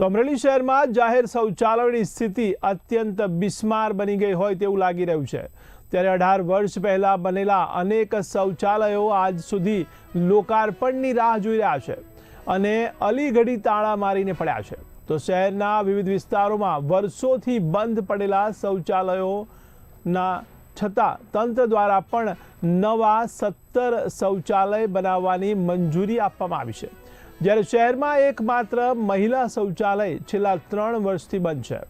તો અમરેલી શહેરમાં જાહેર શૌચાલયની સ્થિતિ અત્યંત બિસ્માર બની ગઈ હોય તેવું લાગી રહ્યું છે. ત્યારે અઢાર વર્ષ પહેલાં બનેલા અનેક શૌચાલયો આજ સુધી લોકાર્પણની રાહ જોઈ રહ્યા છે અને અલીગઢી તાળા મારીને પડ્યા છે. તો શહેરના વિવિધ વિસ્તારોમાં વર્ષોથી બંધ પડેલા શૌચાલયોના છતાં તંત્ર દ્વારા પણ નવા સત્તર શૌચાલય બનાવવાની મંજૂરી આપવામાં આવી છે. જ્યારે શહેરમાં એકમાત્ર મહિલા શૌચાલય છેલ્લા ત્રણ વર્ષથી બંધ છે.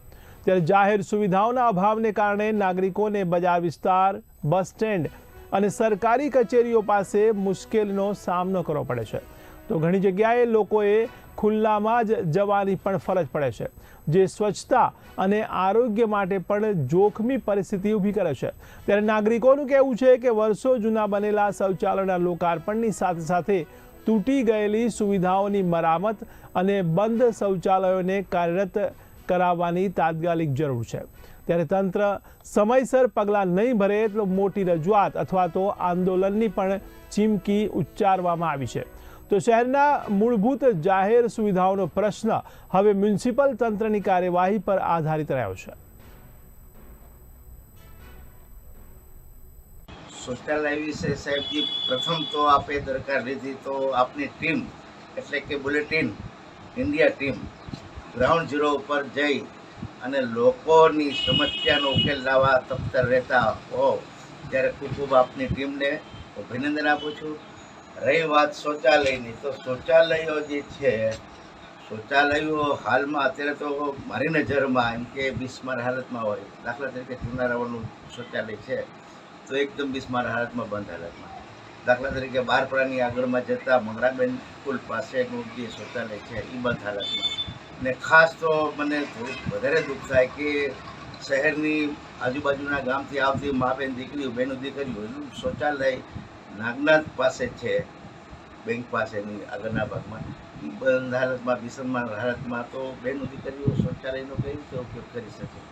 ત્યારે જાહેર સુવિધાઓના અભાવને કારણે નાગરિકોને બજાર વિસ્તાર, બસ સ્ટેન્ડ અને સરકારી કચેરીઓ પાસે મુશ્કેલીનો સામનો કરવો પડે છે. તો ઘણી જગ્યાએ લોકોએ ખુલ્લામાં જ જવાની પણ ફરજ પડે છે, જે સ્વચ્છતા અને આરોગ્ય માટે પણ જોખમી પરિસ્થિતિ ઊભી કરે છે. ત્યારે નાગરિકોનું કહેવું છે કે વર્ષો જૂના બનેલા શૌચાલયના લોકાર્પણની સાથે સાથે તૂટી ગયેલી સુવિધાઓની મરામત અને બંધ શૌચાલયોને કાર્યરત કરાવવાની તાત્કાલિક જરૂર છે. ત્યારે તંત્ર સમયસર પગલાં નહીં ભરે તો મોટી રજૂઆત અથવા તો આંદોલનની પણ ચીમકી ઉચ્ચારવામાં આવી છે. તો શહેરના મૂળભૂત જાહેર સુવિધાઓનો પ્રશ્ન હવે મ્યુનિસિપલ તંત્રની કાર્યવાહી પર આધારિત રહ્યો છે. શૌચાલય વિશે સાહેબજી, પ્રથમ તો આપે દરકાર લીધી તો આપની ટીમ, એટલે કે bulletin, India team ground zero ઉપર જઈ અને લોકોની સમસ્યાનો ઉકેલ લાવવા તપ્તર રહેતા હો. ત્યારે ખૂબ ખૂબ આપની ટીમને અભિનંદન આપું છું. રહી વાત શૌચાલયની. તો શૌચાલયો જે છે, શૌચાલયો હાલમાં અત્યારે તો મારી નજરમાં, એમ કે બિસ્માર હાલતમાં હોય. દાખલા તરીકે ચુનારાવાનું શૌચાલય છે, તો એકદમ બિસ્માર હાલતમાં, બંધ હાલતમાં. દાખલા તરીકે બારપરાની આગળમાં જતા મંગરાબેન કુલ પાસેનું જે શૌચાલય છે એ બંધ હાલતમાં. ને ખાસ તો મને વધારે દુઃખ થાય કે શહેરની આજુબાજુના ગામથી આવતી મા બેન દીકરીઓ, બહેનો દીકરીઓ એનું શૌચાલય નાગનાથ પાસે છે, બેંક પાસેની આગળના ભાગમાં. બંધ હાલતમાં બિસ્માર હાલતમાં તો બહેનો દીકરીઓ શૌચાલયનો કઈ રીતે ઉપયોગ કરી શકે?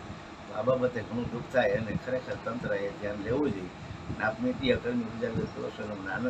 તો આ બાબતે ઘણું દુઃખ થાય અને ખરેખર તંત્રએ ધ્યાન લેવું જોઈએ. આપની કર્મી ઉજાગર એનો આનંદ